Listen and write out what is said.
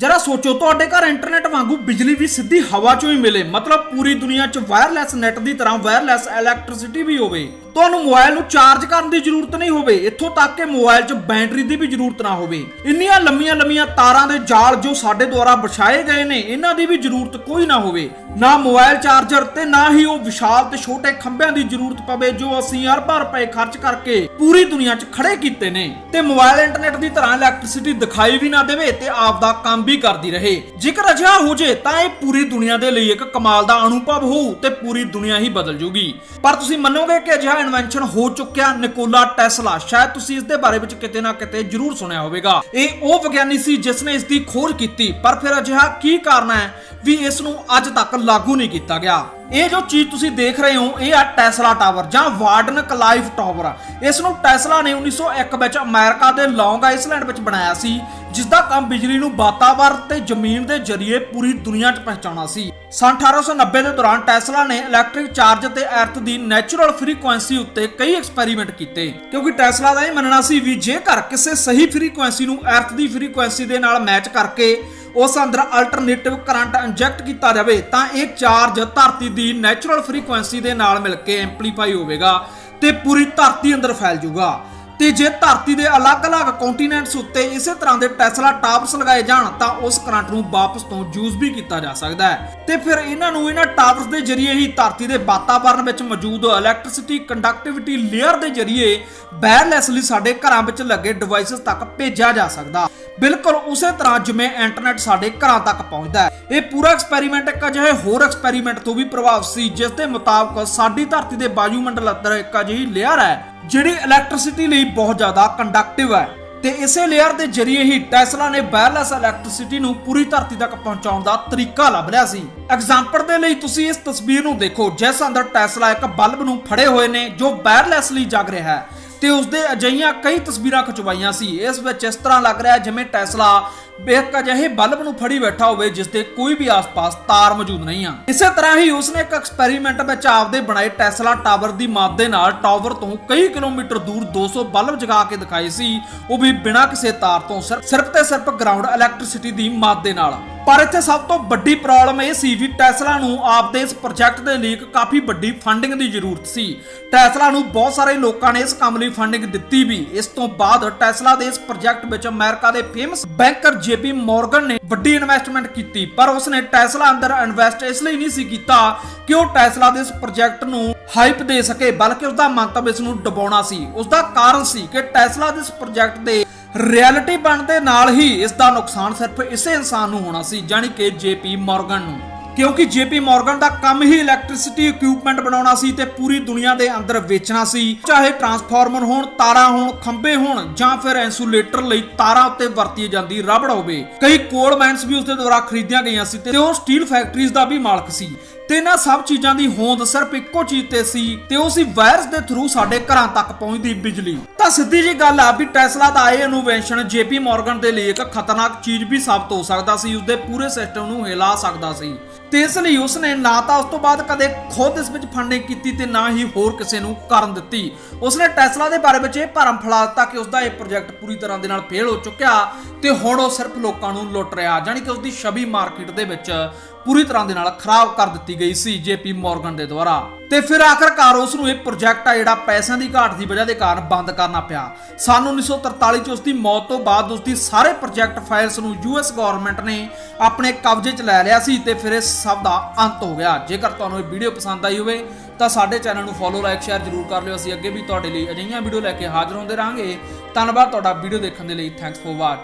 ਜਰਾ ਸੋਚੋ, ਤੁਹਾਡੇ ਘਰ ਇੰਟਰਨੈਟ ਵਾਂਗੂ ਬਿਜਲੀ ਵੀ ਸਿੱਧੀ ਹਵਾ ਚੋਂ ਹੀ ਮਿਲੇ। ਮਤਲਬ ਪੂਰੀ ਦੁਨੀਆ 'ਚ ਵਾਇਰਲੈਸ ਨੈਟ ਦੀ ਤਰ੍ਹਾਂ ਵਾਇਰਲੈਸ ਇਲੈਕਟ੍ਰਿਸਿਟੀ ਵੀ ਹੋਵੇ। ਤੁਹਾਨੂੰ ਮੋਬਾਈਲ ਨੂੰ ਚਾਰਜ ਕਰਨ ਦੀ ਜ਼ਰੂਰਤ ਨਹੀਂ ਹੋਵੇ। ਇੱਥੋਂ ਤੱਕ ਕਿ ਮੋਬਾਈਲ 'ਚ ਬੈਟਰੀ ਦੀ ਵੀ ਜ਼ਰੂਰਤ ਨਾ ਹੋਵੇ। ਇੰਨੀਆਂ ਲੰਮੀਆਂ ਲੰਮੀਆਂ ਤਾਰਾਂ ਦੇ ਜਾਲ ਜੋ ਸਾਡੇ ਦੁਆਰਾ ਵਿਛਾਏ ਗਏ ਨੇ, ਇਹਨਾਂ ਦੀ ਵੀ ਜ਼ਰੂਰਤ ਕੋਈ ਨਾ ਹੋਵੇ। ਨਾ ਮੋਬਾਈਲ ਚਾਰਜਰ ਤੇ ਨਾ ਹੀ ਉਹ ਵਿਸ਼ਾਲ ਤੇ ਛੋਟੇ ਖੰਭਿਆਂ ਦੀ ਜ਼ਰੂਰਤ ਪਵੇ, ਜੋ ਅਸੀਂ ਅਰਬਾਂ ਰੁਪਏ ਖਰਚ ਕਰਕੇ ਪੂਰੀ ਦੁਨੀਆ 'ਚ ਖੜੇ ਕੀਤੇ ਨੇ। ਤੇ ਮੋਬਾਈਲ ਇੰਟਰਨੈਟ ਦੀ ਤਰ੍ਹਾਂ ਇਲੈਕਟ੍ਰਿਸਿਟੀ ਦਿਖਾਈ ਵੀ ਨਾ ਦੇਵੇ ਤੇ ਆਪ ਦਾ ਕੰਮ ਵੀ ਕਰਦੀ ਰਹੇ। ਜੇਕਰ ਅਜਿਹਾ ਹੋ ਜੇ, ਤਾਂ ਇਹ ਪੂਰੀ ਦੁਨੀਆ ਦੇ ਲਈ ਇੱਕ ਕਮਾਲ ਦਾ ਅਨੁਭਵ ਹੋਊ ਤੇ ਪੂਰੀ ਦੁਨੀਆ ਹੀ ਬਦਲ ਜੂਗੀ। ਪਰ ਤੁਸੀਂ ਮੰਨੋਗੇ ਕਿ ਅਜਿਹਾ ਇਨਵੈਂਸ਼ਨ ਹੋ ਚੁੱਕਿਆ ਨਿਕੋਲਾ ਟੈਸਲਾ ਸ਼ਾਇਦ ਤੁਸੀਂ ਇਸ ਦੇ ਬਾਰੇ ਵਿੱਚ ਕਿਤੇ ਨਾ ਕਿਤੇ ਜ਼ਰੂਰ ਸੁਣਿਆ ਹੋਵੇਗਾ। ਇਹ ਉਹ ਵਿਗਿਆਨੀ ਸੀ ਜਿਸ ਨੇ ਇਸ ਦੀ ਖੋਜ ਕੀਤੀ। ਪਰ ਫਿਰ ਅਜਿਹਾ ਕੀ ਕਾਰਨ ਹੈ ਵੀ ਇਸ ਨੂੰ ਅੱਜ ਤੱਕ ਲਾਗੂ ਨਹੀਂ ਕੀਤਾ ਗਿਆ? ਇਹ ਜੋ ਚੀਜ਼ ਤੁਸੀਂ ਦੇਖ ਰਹੇ ਹੋ, ਇਹ ਆ ਟੈਸਲਾ ਟਾਵਰ ਜਾਂ ਵਾਰਡਨ ਕਲਾਈਵ ਟਾਵਰ ਇਸ ਨੂੰ ਟੈਸਲਾ ਨੇ 1901 ਵਿੱਚ ਅਮਰੀਕਾ ਦੇ ਲੌਂਗ ਆਈਸਲੈਂਡ ਵਿੱਚ ਬਣਾਇਆ ਸੀ। ਜਿਸ ਦਾ ਕੰਮ ਬਿਜਲੀ ਨੂੰ ਵਾਤਾਵਰਣ ਤੇ ਜ਼ਮੀਨ ਦੇ ਜ਼ਰੀਏ ਪੂਰੀ ਦੁਨੀਆ 'ਚ ਪਹੁੰਚਾਉਣਾ ਸੀ। ਸਨ 1890 ਦੇ ਦੌਰਾਨ ਟੈਸਲਾ ਨੇ ਇਲੈਕਟ੍ਰਿਕ ਚਾਰਜ ਤੇ ਅਰਥ ਦੀ ਨੈਚੁਰਲ ਫ੍ਰੀਕੁਐਂਸੀ ਉੱਤੇ ਕਈ ਐਕਸਪੈਰੀਮੈਂਟ ਕੀਤੇ। ਕਿਉਂਕਿ ਟੈਸਲਾ ਦਾ ਇਹ ਮੰਨਣਾ ਸੀ ਵੀ ਜੇਕਰ ਕਿਸੇ ਸਹੀ ਫ੍ਰੀਕੁਐਂਸੀ ਨੂੰ ਅਰਥ ਦੀ ਫ੍ਰੀਕੁਐਂਸੀ ਦੇ ਨਾਲ ਮੈਚ ਕਰਕੇ ਉਸ ਅੰਦਰ ਅਲਟਰਨੇਟਿਵ ਕਰੰਟ ਇੰਜੈਕਟ ਕੀਤਾ ਜਾਵੇ, ਤਾਂ ਇਹ ਚਾਰਜ ਧਰਤੀ ਦੀ ਨੈਚੁਰਲ ਫ੍ਰੀਕੁਐਂਸੀ ਦੇ ਨਾਲ ਮਿਲ ਕੇ ਐਮਪਲੀਫਾਈ ਹੋਵੇਗਾ ਤੇ ਪੂਰੀ ਧਰਤੀ ਅੰਦਰ ਫੈਲ ਜਾਊਗਾ। ਤੇ ਜੇ ਧਰਤੀ ਦੇ ਅਲੱਗ-ਅਲੱਗ ਕੰਟੀਨੈਂਟਸ ਉੱਤੇ ਇਸੇ ਤਰ੍ਹਾਂ ਦੇ ਟੈਸਲਾ ਟਾਵਰਸ ਲਗਾਏ ਜਾਣ, ਤਾਂ ਉਸ ਕਰੰਟ ਨੂੰ ਵਾਪਸ ਤੋਂ ਯੂਜ਼ ਵੀ ਕੀਤਾ ਜਾ ਸਕਦਾ ਹੈ। ਤੇ ਫਿਰ ਇਹਨਾਂ ਨੂੰ ਇਹਨਾਂ ਟਾਵਰਸ ਦੇ ਜ਼ਰੀਏ ਹੀ ਧਰਤੀ ਦੇ ਵਾਤਾਵਰਣ ਵਿੱਚ ਮੌਜੂਦ ਇਲੈਕਟ੍ਰਿਸਿਟੀ ਕੰਡਕਟਿਵਿਟੀ ਲੇਅਰ ਦੇ ਜ਼ਰੀਏ ਵਾਇਰਲੈਸਲੀ ਸਾਡੇ ਘਰਾਂ ਵਿੱਚ ਲੱਗੇ ਡਿਵਾਈਸਸ ਤੱਕ ਭੇਜਿਆ ਜਾ ਸਕਦਾ। ਬਿਲਕੁਲ ਉਸੇ ਤਰ੍ਹਾਂ ਜਿਵੇਂ ਇੰਟਰਨੈਟ ਸਾਡੇ ਘਰਾਂ ਤੱਕ ਪਹੁੰਚਦਾ ਹੈ। ਇਹ ਪੂਰਾ ਐਕਸਪੈਰੀਮੈਂਟ ਇੱਕ ਅਜਿਹੇ ਹੋਰ ਐਕਸਪੈਰੀਮੈਂਟ ਤੋਂ ਵੀ ਪ੍ਰਭਾਵਿਤ ਸੀ, ਜਿਸ ਦੇ ਮੁਤਾਬਕ ਸਾਡੀ ਧਰਤੀ ਦੇ ਵਾਯੂਮੰਡਲ ਅੰਦਰ ਇੱਕ ਅਜਿਹੀ ਲੇਅਰ ਹੈ, ਜਿਹੜੀ ਇਲੈਕਟ੍ਰਿਸਿਟੀ ਲਈ ਬਹੁਤ ਜ਼ਿਆਦਾ ਕੰਡਕਟਿਵ ਹੈ। ਤੇ ਇਸੇ ਲੇਅਰ ਦੇ ਜ਼ਰੀਏ ਹੀ ਟੈਸਲਾ ਨੇ ਵਾਇਰਲੈਸ ਇਲੈਕਟ੍ਰਿਸਿਟੀ ਨੂੰ ਪੂਰੀ ਧਰਤੀ ਤੱਕ ਪਹੁੰਚਾਉਣ ਦਾ ਤਰੀਕਾ ਲੱਭ ਲਿਆ ਸੀ। ਐਗਜ਼ਾਮਪਲ ਦੇ ਲਈ ਤੁਸੀਂ ਇਸ ਤਸਵੀਰ ਨੂੰ ਦੇਖੋ, ਜਿਸ ਅੰਦਰ ਟੈਸਲਾ ਇੱਕ ਬਲਬ ਨੂੰ ਫੜੇ ਹੋਏ ਨੇ, ਜੋ ਵਾਇਰਲੈਸਲੀ ਜਗ ਰਿਹਾ ਹੈ। ਤੇ ਉਸਦੇ ਅਜਈਆਂ ਕਈ ਤਸਵੀਰਾਂ ਖਿਚਵਾਈਆਂ ਸੀ। ਇਸ ਵਿੱਚ ਇਸ ਤਰ੍ਹਾਂ ਲੱਗ ਰਿਹਾ ਜਿਵੇਂ ਟੈਸਲਾ ਇੱਕ ਅਜਿਹੇ ਬਲਬ ਨੂੰ ਫੜੀ ਬੈਠਾ ਹੋਵੇ ਜਿਸ ਦੇ ਕੋਈ ਵੀ ਆਸ-ਪਾਸ ਤਾਰ ਮੌਜੂਦ ਨਹੀਂ ਆ। ਇਸੇ ਤਰ੍ਹਾਂ ਹੀ ਉਸਨੇ ਇੱਕ ਐਕਸਪੈਰੀਮੈਂਟ ਵਿੱਚ ਆਪਦੇ ਬਣਾਏ ਟੈਸਲਾ ਟਾਵਰ ਦੀ ਮਦਦ ਦੇ ਨਾਲ ਟਾਵਰ ਤੋਂ ਕਈ ਕਿਲੋਮੀਟਰ ਦੂਰ 200 ਬਲਬ ਜਗਾ ਕੇ ਦਿਖਾਏ ਸੀ। ਉਹ ਵੀ ਬਿਨਾਂ ਕਿਸੇ ਤਾਰ ਤੋਂ ਸਿਰਫ ਸਿਰਫ ਤੇ ਸਿਰਫ ਗਰਾਊਂਡ ਇਲੈਕਟ੍ਰਿਸਿਟੀ ਦੀ ਮਦਦ ਦੇ ਨਾਲ। ਪਰ ਇੱਥੇ ਸਭ ਤੋਂ ਵੱਡੀ ਪ੍ਰੋਬਲਮ ਇਹ ਸੀ ਵੀ ਟੈਸਲਾ ਨੂੰ ਆਪਦੇ ਇਸ ਪ੍ਰੋਜੈਕਟ ਦੇ ਲਈ ਕਾਫੀ ਵੱਡੀ ਫੰਡਿੰਗ ਦੀ ਜ਼ਰੂਰਤ ਸੀ। ਟੈਸਲਾ ਨੂੰ ਬਹੁਤ ਸਾਰੇ ਲੋਕਾਂ ਨੇ ਇਸ ਕੰਮ ਲਈ ਫੰਡਿੰਗ ਦਿੱਤੀ ਵੀ। ਇਸ ਤੋਂ ਬਾਅਦ ਟੈਸਲਾ ਦੇ ਇਸ ਪ੍ਰੋਜੈਕਟ ਵਿੱਚ ਅਮਰੀਕਾ ਦੇ ਫੇਮਸ ਬੈਂਕਰ ਜੇਪੀ ਮੋਰਗਨ ਨੇ ਵੱਡੀ ਇਨਵੈਸਟਮੈਂਟ ਕੀਤੀ। ਪਰ ਉਸਨੇ ਟੈਸਲਾ ਅੰਦਰ ਇਨਵੈਸਟ ਇਸ ਲਈ ਨਹੀਂ ਸੀ ਕੀਤਾ ਕਿ ਉਹ ਟੈਸਲਾ ਦੇ ਇਸ ਪ੍ਰੋਜੈਕਟ ਨੂੰ ਹਾਈਪ ਦੇ ਸਕੇ, ਬਲਕਿ ਉਸਦਾ ਮੰਤਵ ਇਸ ਨੂੰ ਡਬਾਉਣਾ ਸੀ। ਉਸਦਾ ਕਾਰਨ ਸੀ ਕਿ ਟੈਸਲਾ ਦੇ ਇਸ ਪ੍ਰੋਜੈਕਟ ਦੇ ਰਿਐਲਿਟੀ ਬਣਨ ਦੇ ਨਾਲ ਹੀ ਇਸ ਦਾ ਨੁਕਸਾਨ ਸਿਰਫ ਇਸੇ ਇਨਸਾਨ ਨੂੰ ਹੋਣਾ ਸੀ ਜਾਨੀ ਕਿ ਜੇਪੀ ਮਾਰਗਨ ਨੂੰ। ਕਿਉਂਕਿ ਜੇਪੀ ਮਾਰਗਨ ਦਾ ਕੰਮ ਹੀ ਇਲੈਕਟ੍ਰਿਸਿਟੀ ਇਕਵਿਪਮੈਂਟ ਬਣਾਉਣਾ ਸੀ ਤੇ ਪੂਰੀ ਦੁਨੀਆ ਦੇ ਅੰਦਰ ਵੇਚਣਾ ਸੀ। ਚਾਹੇ ਟਰਾਂਸਫਾਰਮਰ ਹੋਣ, ਤਾਰਾਂ ਹੋਣ, ਖੰਭੇ ਹੋਣ, ਜਾਂ ਫਿਰ ਇਨਸੂਲੇਟਰ ਲਈ ਤਾਰਾਂ ਉੱਤੇ ਵਰਤੀ ਜਾਂਦੀ ਰਬੜ ਹੋਵੇ। ਕਈ ਕੋਲ ਮਾਈਨਸ ਵੀ ਉਸਦੇ ਦੁਆਰਾ ਖਰੀਦੀਆਂ ਗਈਆਂ ਸੀ ਤੇ ਉਹ ਸਟੀਲ ਫੈਕਟਰੀਜ਼ ਦਾ ਵੀ ਮਾਲਕ ਸੀ। ਤੇ ਇਹਨਾਂ ਸਭ ਚੀਜ਼ਾਂ ਦੀ ਹੋਂਦ ਸਿਰਫ ਇੱਕੋ ਚੀਜ਼ ਤੇ ਸੀ ਤੇ ਉਹ ਸੀ ਵਾਇਰਸ ਦੇ ਥਰੂ ਸਾਡੇ ਘਰਾਂ ਤੱਕ ਪਹੁੰਚਦੀ ਬਿਜਲੀ। ਤਾਂ ਸਿੱਧੀ ਜੀ ਗੱਲ ਆ ਵੀ ਟੈਸਲਾ ਦਾ ਇਹ ਇਨੋਵੇਸ਼ਨ ਜੇਪੀ ਮਾਰਗਨ ਦੇ ਲਈ ਇੱਕ ਖਤਰਨਾਕ ਚੀਜ਼ ਵੀ ਸਾਬਤ ਹੋ ਸਕਦਾ ਸੀ, ਉਸਦੇ ਪੂਰੇ ਸਿਸਟਮ ਨੂੰ ਹਿਲਾ ਸਕਦਾ ਸੀ। ਤੇ ਇਸ ਲਈ ਉਸਨੇ ਨਾ ਤਾਂ ਉਸ ਤੋਂ ਬਾਅਦ ਕਦੇ ਖੁਦ ਇਸ ਵਿੱਚ ਫੰਡਿੰਗ ਕੀਤੀ ਤੇ ਨਾ ਹੀ ਹੋਰ ਕਿਸੇ ਨੂੰ ਕਰਨ ਦਿੱਤੀ। ਉਸਨੇ ਟੈਸਲਾ ਦੇ ਬਾਰੇ ਵਿੱਚ ਇਹ ਭਰਮ ਫੈਲਾ ਦਿੱਤਾ ਕਿ ਉਸਦਾ ਇਹ ਪ੍ਰੋਜੈਕਟ ਪੂਰੀ ਤਰ੍ਹਾਂ ਦੇ ਨਾਲ ਫੇਲ ਹੋ ਚੁੱਕਿਆ ਤੇ ਹੁਣ ਉਹ ਸਿਰਫ ਲੋਕਾਂ ਨੂੰ ਲੁੱਟ ਰਿਹਾ ਜਾਨੀ ਕਿ ਉਸਦੀ ਛਵੀ ਮਾਰਕੀਟ ਦੇ ਵਿੱਚ। ਪੂਰੀ ਤਰ੍ਹਾਂ ਦੇ ਨਾਲ ਖਰਾਬ ਕਰ ਦਿੱਤੀ ਗਈ ਸੀ ਜੇਪੀ ਮਾਰਗਨ ਦੇ ਦੁਆਰਾ। ਤੇ ਫਿਰ ਆਖਰਕਾਰ ਉਸ ਨੂੰ ਇਹ ਪ੍ਰੋਜੈਕਟ ਆ ਜਿਹੜਾ ਪੈਸਿਆਂ ਦੀ ਘਾਟ ਦੀ ਵਜ੍ਹਾ ਦੇ ਕਾਰਨ ਬੰਦ ਕਰਨਾ ਪਿਆ। ਸਨ 1943 ਚ ਉਸ ਦੀ ਮੌਤ ਤੋਂ ਬਾਅਦ ਉਸ ਦੀ ਸਾਰੇ ਪ੍ਰੋਜੈਕਟ ਫਾਈਲਸ ਨੂੰ ਯੂਐਸ ਗਵਰਨਮੈਂਟ ਨੇ ਆਪਣੇ ਕਬਜ਼ੇ 'ਚ ਲੈ ਲਿਆ ਸੀ ਤੇ ਫਿਰ ਇਸ ਸਭ ਦਾ ਅੰਤ ਹੋ ਗਿਆ। ਜੇਕਰ ਤੁਹਾਨੂੰ ਇਹ ਵੀਡੀਓ ਪਸੰਦ ਆਈ ਹੋਵੇ, ਤਾਂ ਸਾਡੇ ਚੈਨਲ ਨੂੰ ਫੋਲੋ ਲਾਈਕ ਸ਼ੇਅਰ ਜ਼ਰੂਰ ਕਰ ਲਿਓ। ਅਸੀਂ ਅੱਗੇ ਵੀ ਤੁਹਾਡੇ ਲਈ ਅਜਿਹੀਆਂ ਵੀਡੀਓ ਲੈ ਕੇ ਹਾਜ਼ਰ ਹੁੰਦੇ ਰਹਾਂਗੇ। ਧੰਨਵਾਦ ਤੁਹਾਡਾ ਵੀਡੀਓ ਦੇਖਣ ਦੇ ਲਈ। Thanks for watch